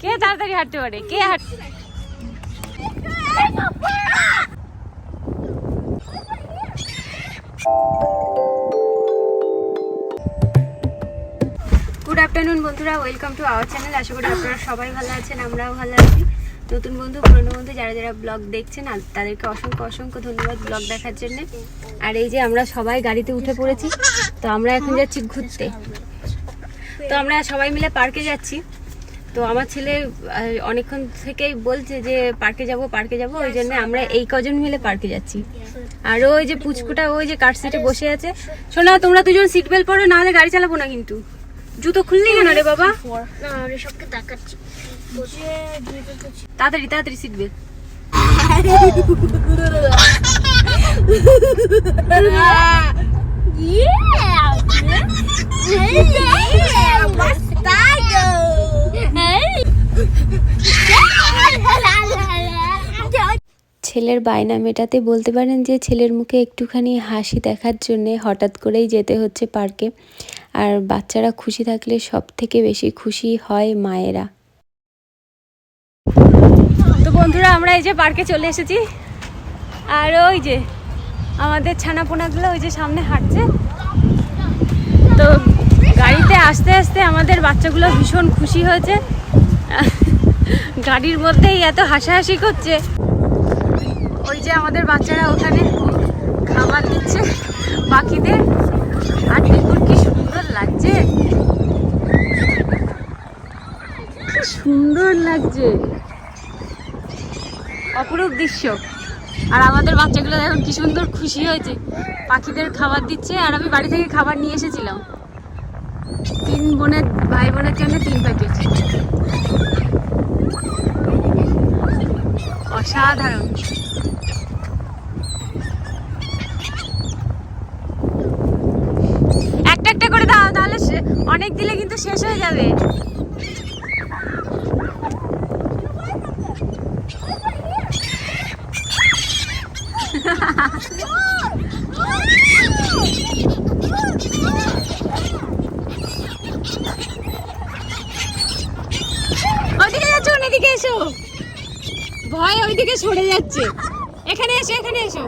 কে তাড়াতাড়ি হাঁটতে পারে? কে হাঁট গুড আফটারনুন বন্ধুরা। ওয়েলকাম টু আওয়ার চ্যানেল আশা করি আপনারা সবাই ভালো আছেন, আমরাও ভালো আছি। নতুন বন্ধু, পুরনো বন্ধু, যারা যারা ব্লগ দেখছেন, আর তাদেরকে অসংখ্য অসংখ্য ধন্যবাদ ব্লগ দেখার জন্য। আর এই যে আমরা সবাই গাড়িতে উঠে পড়েছি, তো আমরা এখন যাচ্ছি ঘুরতে। তো আমরা সবাই মিলে পার্কে যাচ্ছি। তো আমার ছেলে অনেকক্ষণ থেকেই বলছে যে পার্কে যাব পার্কে যাব ওই জন্য আমরা এই কজন মিলে পার্কে যাচ্ছি আর ওই যে পুচকুটা ওই যে কার সিটে বসে আছে শোনা তোমরা দুজন সিট বেল্ট পরো নাহলে গাড়ি চালাবো না কিন্তু জুতো খুললি কেন রে বাবা না। তাড়াতাড়ি তাড়াতাড়ি seat belt Yeah! Yeah! Bastardo! ছেলের বায়না মেটাতে বলতে পারেন যে ছেলের মুখে একটুখানি হাসি দেখার জন্যে হঠাৎ করেই যেতে হচ্ছে পার্কে। আর বাচ্চারা খুশি থাকলে সব থেকে বেশি খুশি হয় মায়েরা। তো বন্ধুরা, আমরা এই যে পার্কে চলে এসেছি। আর ওই যে আমাদের ছানাপোনাগুলো ওই যে সামনে হাঁটছে। তো গাড়িতে আসতে আসতে আমাদের বাচ্চাগুলো ভীষণ খুশি হয়েছে। গাড়ির মধ্যেই এত হাসাহাসি করছে। ওই যে আমাদের বাচ্চারা ওখানে খাবার দিচ্ছে বাকিদের। আর দেখুন কি সুন্দর লাগছে। সুন্দর লাগছে। অপরূপ দৃশ্য। আর আমাদের বাচ্চাগুলো এখন কি সুন্দর খুশি হয়েছে। পাখিদের খাবার দিচ্ছে আর আমি বাড়ি থেকে খাবার নিয়ে এসেছিলাম। তিন বোনের, ভাই বোনের জন্য তিন প্যাকেট অসাধারণ। একটা একটা করে দাও, তাহলে অনেক দিলে কিন্তু শেষ হয়ে যাবে ওইদিকে যাচ্ছ এদিকে এসো। ভয় ওইদিকে সরে যাচ্ছে। এখানে এসো এখানে এসো।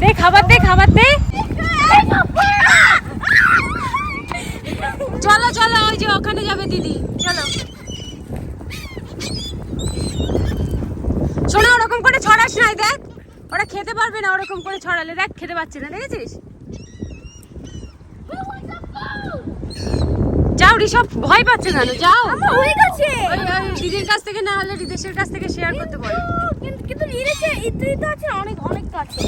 দে খাবার দে খাবার দে চলো চলো ওই যে ওখানে যাবে দিদি চলো শোনো ওরকম করে ছড়াস দেখ ওরা খেতে পারবে না ওরকম করে ছড়ালে। দেখ খেতে পাচ্ছে না দেখেছিস? যাও ঋষভ ভয় পাচ্ছে কেন? যাও। হয়ে গেছে। দিদির কাছ থেকে না হলে রিদেশের কাছ থেকে শেয়ার করতে পারো। কিন্তু নিরেছে ইত্যাদি তো আছে অনেক অনেক তো আছে।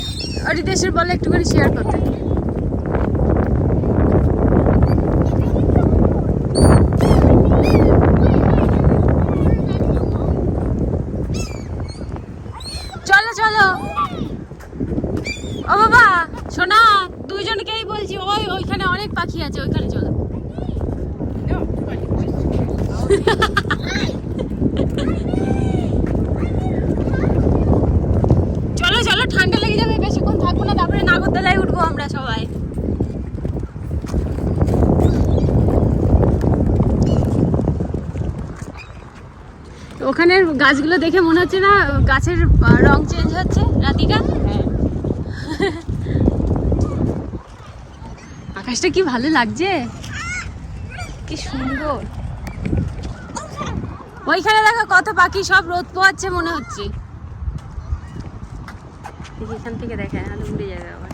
আর রিদেশের বলে একটুখানি শেয়ার করতে চলো চলো ও বাবা শোনা দুইজনকেই বলছি ওই ওইখানে অনেক পাখি আছে, ওইখানে চলো। চলো চলো, ঠান্ডা লেগে যাবে, বেশিক্ষণ থাকব না, তারপরে নাগরদোলায় উঠবো আমরা সবাই। ওখানের গাছগুলো দেখে মনে হচ্ছে না, গাছের রং চেঞ্জ হচ্ছে রাতিটা আকাশটা কি ভালো লাগছে? কি সুন্দর। ওইখানে দেখো কত পাখি সব রোদ পোয়াচ্ছে মনে হচ্ছে। এখান থেকে দেখে নাহলে উড়ে যাবে আবার।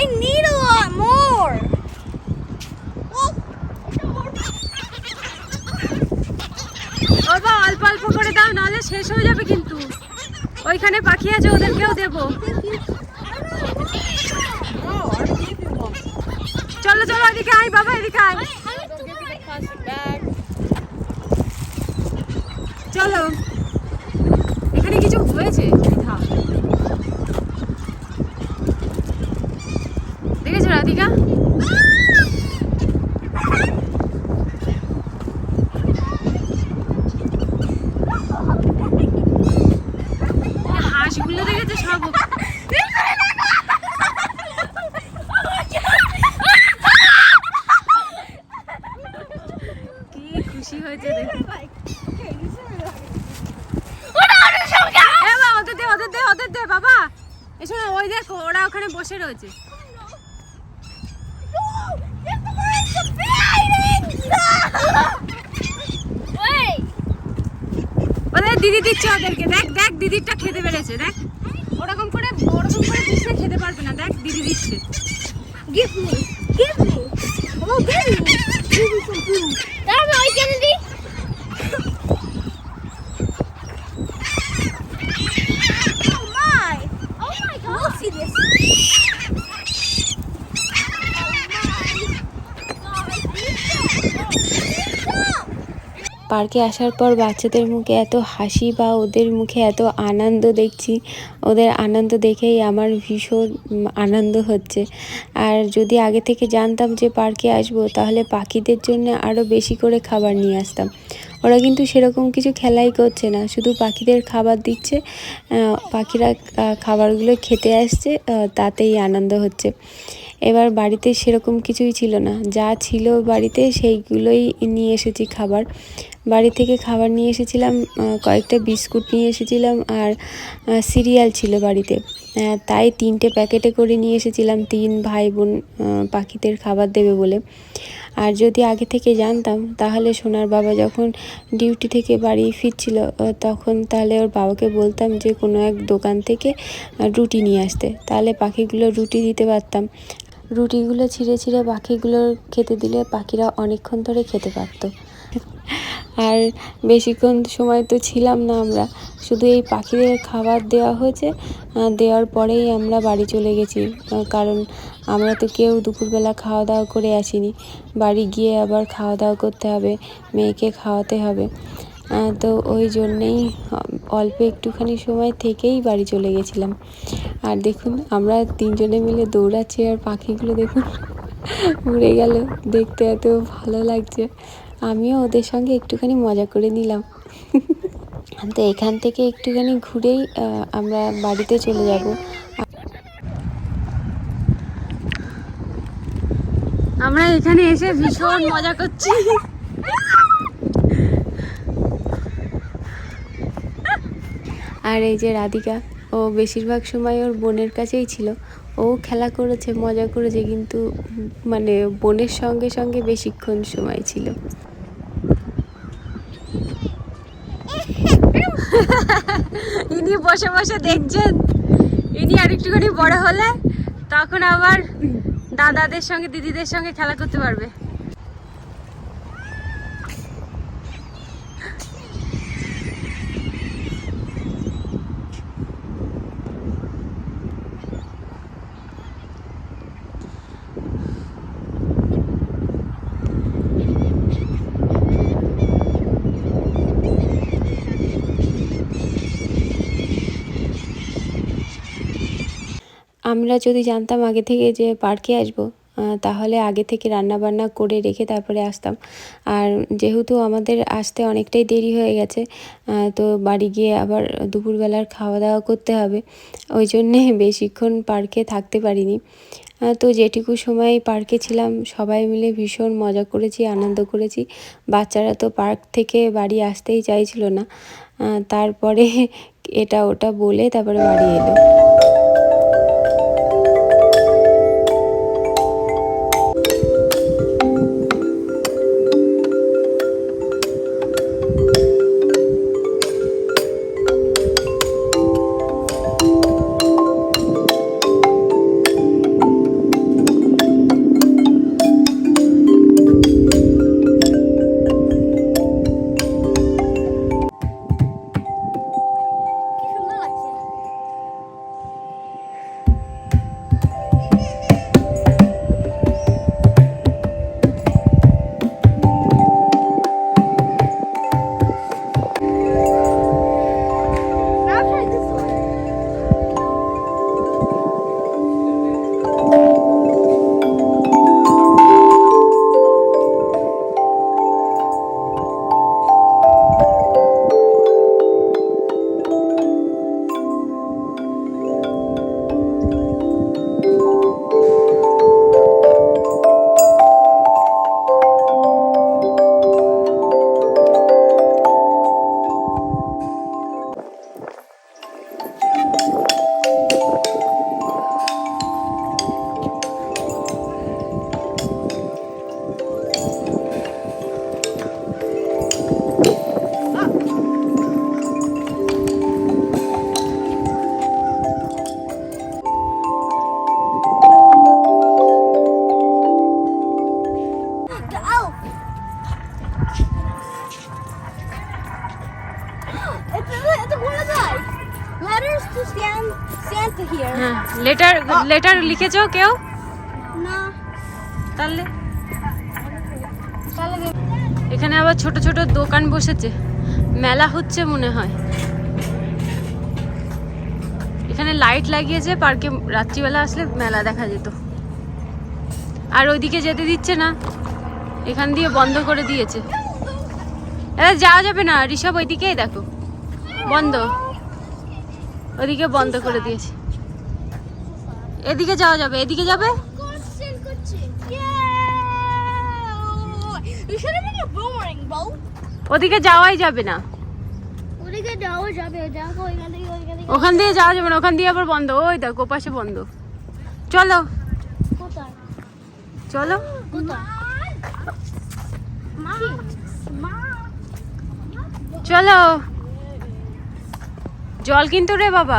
I need a lot more. বাবা অল্প করে দাও, নাহলে শেষ হয়ে যাবে কিন্তু। ওইখানে পাখি আছে, ওদেরকেও দেবো। চলো চলো, এদিকে আয়, বাবা, এদিকে আয়। চলো। এখানে কিছু হয়েছে থাম। দেখেছ রাধিকা এই হাঁসগুলো দেখেছ সব কি খুশি হয়েছে দেখো এ বাবা, ওদের দে ওদের দে ওদের দে বাবা এসো না ওই দেখ ওরা ওখানে বসে রয়েছে ওদের দিদি দিচ্ছে ওদেরকে দেখ দেখ, দিদিরটা খেতে পেরেছে, দেখ ওরকম করে ওরকম করে দিচ্ছে, খেতে পারবে না দেখ, দিদি দিচ্ছে Give gift give me. Give me some food. That's my Kennedy. Oh পার্কে আসার পর বাচ্চাদের মুখে এত হাসি বা ওদের মুখে এত আনন্দ দেখছি, ওদের আনন্দ দেখেই আমার ভীষণ আনন্দ হচ্ছে। আর যদি আগে থেকে জানতাম যে পার্কে আসব, তাহলে পাখিদের জন্য আরও বেশি করে খাবার নিয়ে আসতাম। ওরা কিন্তু সেরকম কিছু খেলাই করছে না, শুধু পাখিদের খাবার দিচ্ছে পাখিরা খাবারগুলো খেতে আসছে তাতেই আনন্দ হচ্ছে। এবার বাড়িতে সেরকম কিছুই ছিল না, যা ছিল বাড়িতে সেইগুলোই নিয়ে এসেছি খাবার। বাড়ি থেকে খাবার নিয়ে এসেছিলাম কয়েকটা বিস্কুট নিয়ে এসেছিলাম আর সিরিয়াল ছিল বাড়িতে। তাই তিনটে প্যাকেটে করে নিয়ে এসেছিলাম, তিন ভাই বোন পাখিদের খাবার দেবে বলে। আর যদি আগে থেকে জানতাম, তাহলে সোনার বাবা যখন ডিউটি থেকে বাড়ি ফিরছিল তখন তাহলে ওর বাবাকে বলতাম যে, কোনো এক দোকান থেকে রুটি নিয়ে আসতে। তাহলে পাখিগুলো রুটি দিতে পারতাম। রুটিগুলো ছিঁড়ে ছিঁড়ে পাখিগুলোর খেতে দিলে পাখিরা অনেকক্ষণ ধরে খেতে পারতো। আর বেশিক্ষণ সময় তো ছিলাম না আমরা। শুধু এই পাখিদের খাবার দেওয়া হয়েছে দেওয়ার পরেই আমরা বাড়ি চলে গেছি। কারণ আমরা তো কেউ দুপুরবেলা খাওয়া দাওয়া করে আসিনি। বাড়ি গিয়ে আবার খাওয়া দাওয়া করতে হবে, মেয়েকে খাওয়াতে হবে। তো ওই জন্যেই অল্প একটুখানি সময় থেকেই বাড়ি চলে গেছিলাম। আর দেখুন, আমরা তিনজনে মিলে দৌড়াচ্ছি আর পাখিগুলো দেখুন, উড়ে গেল। দেখতে এত ভালো লাগছে। আমিও ওদের সঙ্গে একটুখানি মজা করে নিলাম। তো এখান থেকে একটুখানি ঘুরেই আমরা বাড়িতে চলে যাব। আমরা এখানে এসে ভীষণ মজা করছি। আর এই যে রাধিকা ও বেশিরভাগ সময় ওর বোনের কাছেই ছিল। ও খেলা করেছে মজা করেছে কিন্তু মানে বোনের সঙ্গে সঙ্গে বেশিক্ষণ সময় ছিল। ইনি বসে বসে দেখছেন। ইনি আর একটুখানি বড় হলে তখন আবার দাদাদের সঙ্গে, দিদিদের সঙ্গে খেলা করতে পারবে। আমরা যদি জানতাম আগে থেকে যে পার্কে আসব তাহলে আগে থেকে রান্না বান্না করে রেখে তারপরে আসতাম। আর যেহেতু আমাদের আসতে অনেকটাই দেরি হয়ে গেছে তো বাড়ি গিয়ে আবার দুপুরবেলার খাওয়া দাওয়া করতে হবে। ওই জন্যে বেশিক্ষণ পার্কে থাকতে পারিনি। তো যেটুকু সময় পার্কে ছিলাম, সবাই মিলে ভীষণ মজা করেছি, আনন্দ করেছি। বাচ্চারা তো পার্ক থেকে বাড়ি আসতেই চাইছিল না। তারপরে এটা ওটা বলে তারপরে বাড়ি এলো। লেটার লিখেছো কেউ? No. তাহলে? এখানে আবার ছোট ছোট দোকান বসেছে। মেলা হচ্ছে মনে হয়। এখানে লাইট লাগিয়েছে পার্কে রাত্রিবেলা আসলে মেলা দেখা যেত। আর ওইদিকে যেতে দিচ্ছে না। এখান দিয়ে বন্ধ করে দিয়েছে। যাওয়া যাবে না ঋষভ ওইদিকেই দেখো। বন্ধ। ওইদিকে বন্ধ করে দিয়েছে। এদিকে যাওয়া যাবে এদিকে যাবে. ওদিকে যাওয়াই যাবে না। ওখান দিয়ে যাওয়া যাবে না ওখান দিয়ে আবার বন্ধ। ওই দেখো ওপাশে বন্ধ। চলো। চলো। চলো। জল কিন্তু রে বাবা।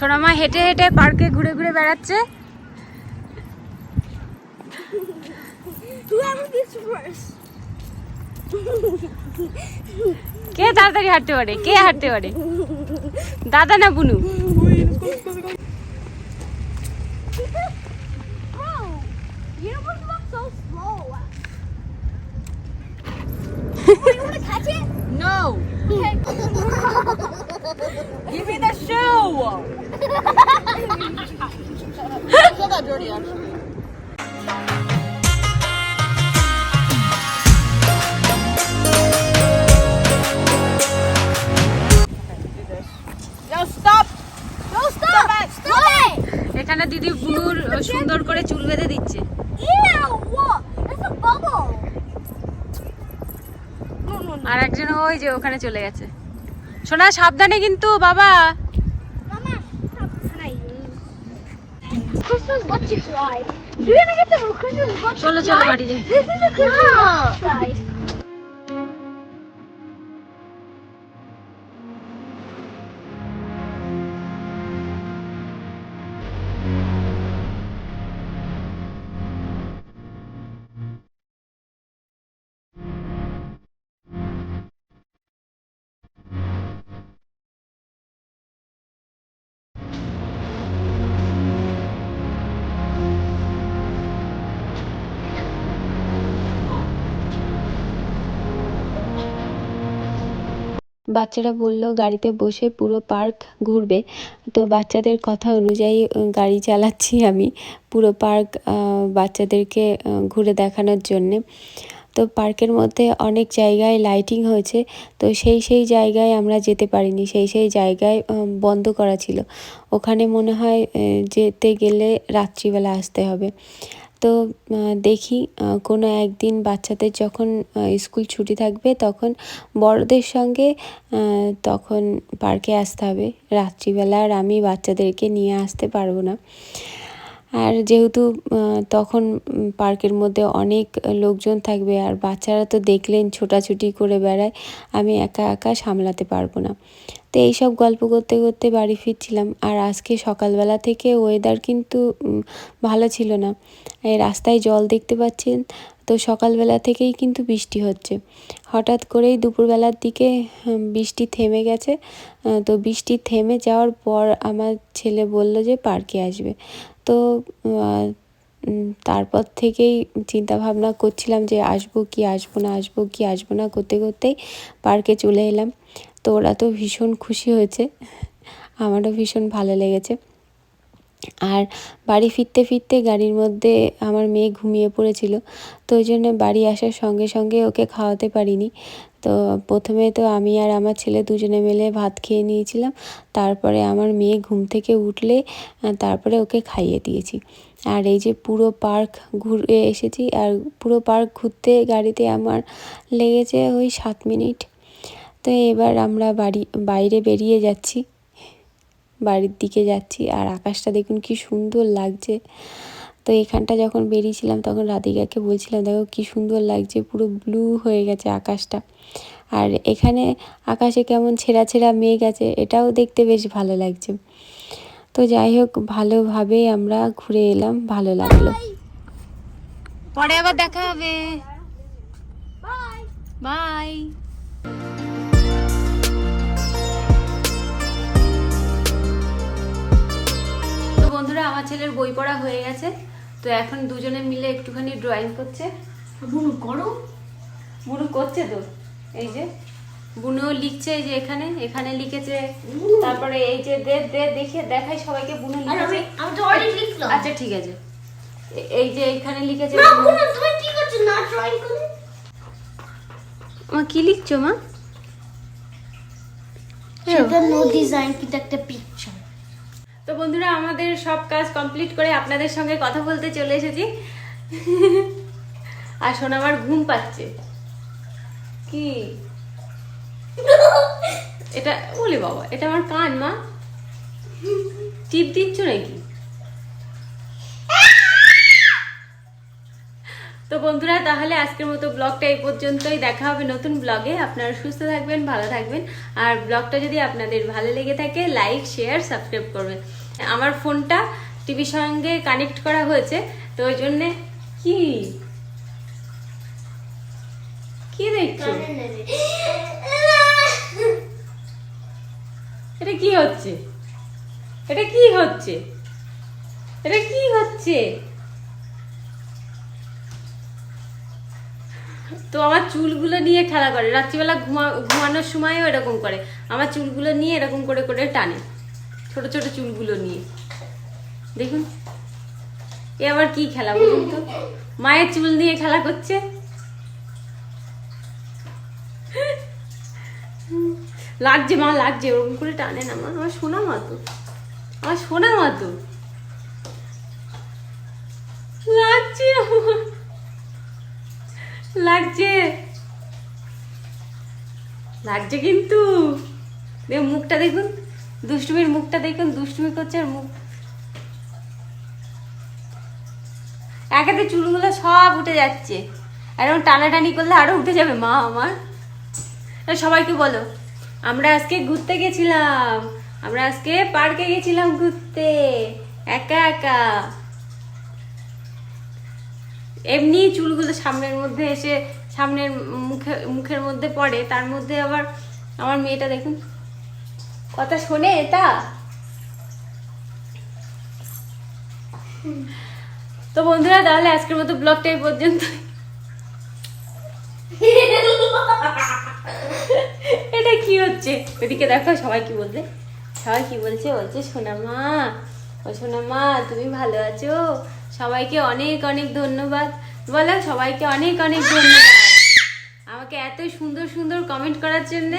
সোনামা হেঁটে হেঁটে পার্কে ঘুরে ঘুরে বেড়াচ্ছে. কে তাড়াতাড়ি হাঁটতে পারে? কে হাঁটতে পারে? দাদা না বুনু? Bro, you don't walk so slow. oh, you want to catch it? No Okay. Give me the show No, stop. No, stop. Stop it. এখানে দিদি বুনুর সুন্দর করে চুল বেঁধে দিচ্ছে Ew, what? That's a bubble. No, no, no. আর একজন ওই যে ওখানে চলে গেছে সোনা সাবধানে কিন্তু বাবা চলো চলো বাড়ি যাই বাচ্চারা বলল, গাড়িতে বসে পুরো পার্ক ঘুরবে। তো বাচ্চাদের কথা অনুযায়ী গাড়ি চালাচ্ছি আমি পুরো পার্ক বাচ্চাদেরকে ঘুরে দেখানোর জন্যে। তো পার্কের মধ্যে অনেক জায়গায় লাইটিং হয়েছে, তো সেই সেই জায়গায় আমরা যেতে পারিনি। সেই সেই জায়গায় বন্ধ করা ছিল। ওখানে মনে হয় যেতে গেলে রাত্রিবেলা আসতে হবে। তো দেখি কোনো একদিন বাচ্চাদের যখন স্কুল ছুটি থাকবে তখন বড়দের সঙ্গে তখন পার্কে আসতে হবে। রাত্রিবেলা আর আমি বাচ্চাদেরকে নিয়ে আসতে পারব না। আর যেহেতু তখন পার্কের মধ্যে অনেক লোকজন থাকবে আর বাচ্চারা তো দেখলেন ছোটাছুটি করে বেড়ায়, আমি একা একা সামলাতে পারব না। তো এইসব গল্প করতে করতে বাড়ি ফিরছিলাম। আর আজকে সকালবেলা থেকে ওয়েদার কিন্তু ভালো ছিল না। এই রাস্তায় জল দেখতে পাচ্ছেন তো সকালবেলা থেকেই কিন্তু বৃষ্টি হচ্ছে। হঠাৎ করেই দুপুরবেলার দিকে বৃষ্টি থেমে গেছে। তো বৃষ্টি থেমে যাওয়ার পর আমার ছেলে বলল যে পার্কে আসবে। তো তারপর থেকেই চিন্তা ভাবনা করছিলাম যে আসব কি, আসব না, আসব কি, আসব না করতে, করতেই পার্কে চলে এলাম। তো ওরা তো ভীষণ খুশি হয়েছে। আমারও ভীষণ ভালো লেগেছে। আর বাড়ি ফিরতে ফিরতে গাড়ির মধ্যে আমার মেয়ে ঘুমিয়ে পড়েছিল, তো ওই জন্য বাড়ি আসার সঙ্গে সঙ্গে ওকে খাওয়াতে পারিনি। তো প্রথমে তো আমি আর আমার ছেলে দুজনে মিলে ভাত খেয়ে নিয়েছিলাম, তারপরে আমার মেয়ে ঘুম থেকে উঠলে তারপরে ওকে খাইয়ে দিয়েছি। আর এই যে পুরো পার্ক ঘুরে এসেছি, আর পুরো পার্ক ঘুরতে গাড়িতে আমার লেগেছে ওই সাত মিনিট। তো এবার আমরা বাড়ি, বাইরে বেরিয়ে যাচ্ছি। বাড়ির দিকে যাচ্ছি আর আকাশটা দেখুন কি সুন্দর লাগছে। তো এখানটা যখন বেরিয়েছিলাম তখন রাধিকাকে বলছিলাম, দেখো কি সুন্দর লাগছে, পুরো ব্লু হয়ে গেছে আকাশটা। আর এখানে আকাশে কেমন ছেঁড়া ছেঁড়া মেঘ আছে, এটাও দেখতে বেশ ভালো লাগছে। তো যাই হোক, ভালোভাবেই আমরা ঘুরে এলাম, ভালো লাগল। পরে আবার দেখা হবে। Bye. বাই বন্ধুরা আমার ছেলের বই পড়া হয়ে গেছে। তো এখন দুজনে মিলে একটুখানি ড্রয়িং করছে। বুনু করো। বুনু করছে তো? এই যে বুনু লিখছে এই যে এখানে। এখানে লিখেছে তারপরে এই যে দে দে দেখে দেখাই সবাইকে বুনু লিখেছে। আমি তো অলরেডি লিখলাম। আচ্ছা ঠিক আছে। এই যে এখানে লিখেছে না বুনু। বুনু তুমি কি করছ? না ড্রয়িং করে। মা কি লিখছো মা? সেটা নো ডিজাইন কিন্তু একটা পিকচার তো বন্ধুরা, আমাদের সব কাজ কমপ্লিট করে আপনাদের সঙ্গে কথা বলতে চলে এসেছি। আর শোন আমার ঘুম পাচ্ছে। কি? এটা বলি বাবা, এটা আমার কান, মা। টিপ দিচ্ছ নাকি? তো বন্ধুরা, তাহলে আজকের মতো ব্লগটা এই পর্যন্তই। দেখা হবে নতুন ব্লগে। আপনারা সুস্থ থাকবেন, ভালো থাকবেন। আর ব্লগটা যদি আপনাদের ভালো লেগে থাকে, লাইক, শেয়ার, সাবস্ক্রাইব করবেন। আমার ফোনটা টিভির সঙ্গে কানেক্ট করা হয়েছে, তো ওই জন্যে কি? কি দেখছ? এটা কি হচ্ছে? এটা কি হচ্ছে? এটা কি হচ্ছে? তো আমার চুলগুলো নিয়ে খেলা করে। রাত্রিবেলা ঘুমা, ঘুমানোর সময়ও এরকম করে। আমার চুলগুলো নিয়ে এরকম করে করে টানে। ছোট ছোট চুলগুলো নিয়ে। দেখুন। এ আবার কি খেলা বলুন তো? মায়ের চুল নিয়ে খেলা করছে? লাগছে মা, লাগছে। ওরকম করে টানে না মা। আমার শোনা মা আমার শোনা মা তো। লাগছে আমার। লাগছে। লাগছে কিন্তু। মুখটা দেখুন। দুষ্টুমির মুখটা দেখুন, দুষ্টুমি করছে আর মুখ। একাতে চুলগুলো সব উঠে যাচ্ছে। এরকম টানাটানি করলে আরও উঠে যাবে, মা আমার। সবাইকে বলো, আমরা আজকে ঘুরতে গেছিলাম। আমরা আজকে পার্কে গেছিলাম ঘুরতে। একা একা। এমনি চুলগুলো সামনের মধ্যে এসে সামনের মুখে, মুখের মধ্যে পড়ে, তার মধ্যে আবার আমার মেয়েটা দেখুন, কথা শোনে এটা? তো বন্ধুরা, তাহলে আজকের মতো ব্লগটা এই পর্যন্ত। এটা কি হচ্ছে? ওদিকে দেখো, সবাই কি বলছে? সবাই কি বলছে? বলছে সোনা মা ও সোনা মা তুমি ভালো আছো? সবাইকে অনেক অনেক ধন্যবাদ। বলো, সবাইকে অনেক অনেক ধন্যবাদ। আমাকে এত সুন্দর সুন্দর কমেন্ট করার জন্য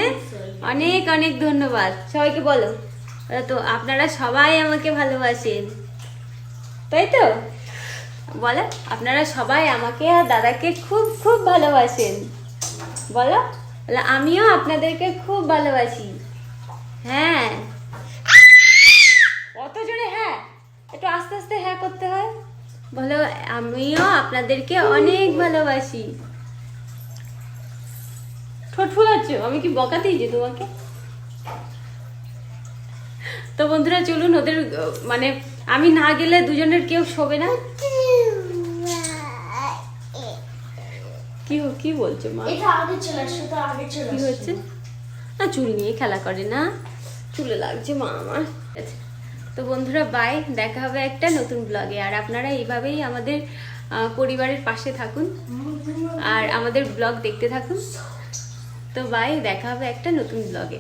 অনেক অনেক ধন্যবাদ। সবাইকে বলো তো, আপনারা সবাই আমাকে ভালোবাসেন। তাই তো? বলো, আপনারা সবাই আমাকে আর দাদাকে খুব খুব ভালোবাসেন। বলো, আমিও আপনাদেরকে খুব ভালোবাসি। হ্যাঁ। কত জোরে হ্যাঁ? একটু আস্তে আস্তে হ্যাঁ করতে হয়। বলো আমিও আপনাদেরকে অনেক ভালোবাসি। ঠোঁট ফুলাচ্ছ? আমি কি বকা দিয়েছি তোমাকে? তো বন্ধুরা চলুন ওদের মানে আমি না গেলে দুজনের কেউ শোবে না। কি কি বলছো মা? এটা আগে চলে আসছে তো আগে চলে কি হচ্ছে? না চুল নিয়ে খেলা করে না। চুলে লাগছে মা আমার। তো বন্ধুরা বাই দেখা হবে একটা নতুন ব্লগে আর আপনারা এইভাবেই আমাদের পরিবারের পাশে থাকুন। আর আমাদের ব্লগ দেখতে থাকুন। তো বাই দেখা হবে একটা নতুন ব্লগে